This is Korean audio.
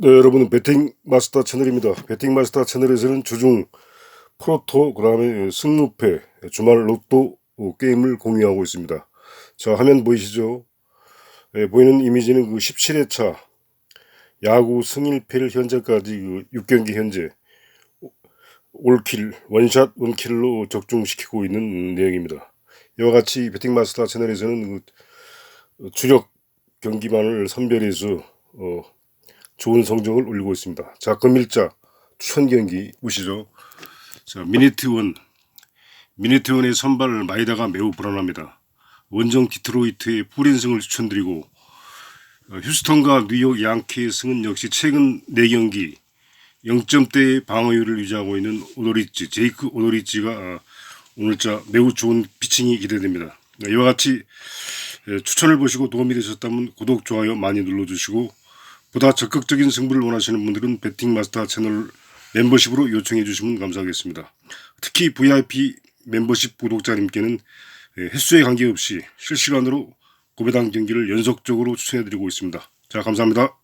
네, 여러분은 배팅 마스터 채널입니다. 배팅 마스터 채널에서는 주중 프로토 그다음에 승무패 주말 로또 어, 게임을 공유하고 있습니다. 자 화면 보이시죠? 네, 보이는 이미지는 그 17회차 야구 승일패를 현재까지 그 6경기 현재 올킬 원샷 원킬로 적중시키고 있는 내용입니다. 이와 같이 배팅 마스터 채널에서는 그 주력 경기만을 선별해서 어, 좋은 성적을 올리고 있습니다. 자, 금일자 추천 경기 보시죠. 자, 미니트 원. 미니트 원의 선발 마이다가 매우 불안합니다. 원정 디트로이트의 불인승을 추천드리고 어, 휴스턴과 뉴욕 양키의 승은 역시 최근 4경기 0점대의 방어율을 유지하고 있는 오도리치, 제이크 오도리치가 아, 오늘자 매우 좋은 피칭이 기대됩니다. 네, 이와 같이 예, 추천을 보시고 도움이 되셨다면 구독, 좋아요 많이 눌러주시고 보다 적극적인 승부를 원하시는 분들은 배팅 마스터 채널 멤버십으로 요청해 주시면 감사하겠습니다. 특히 VIP 멤버십 구독자님께는 예, 횟수에 관계없이 실시간으로 고배당 경기를 연속적으로 추천해 드리고 있습니다. 자, 감사합니다.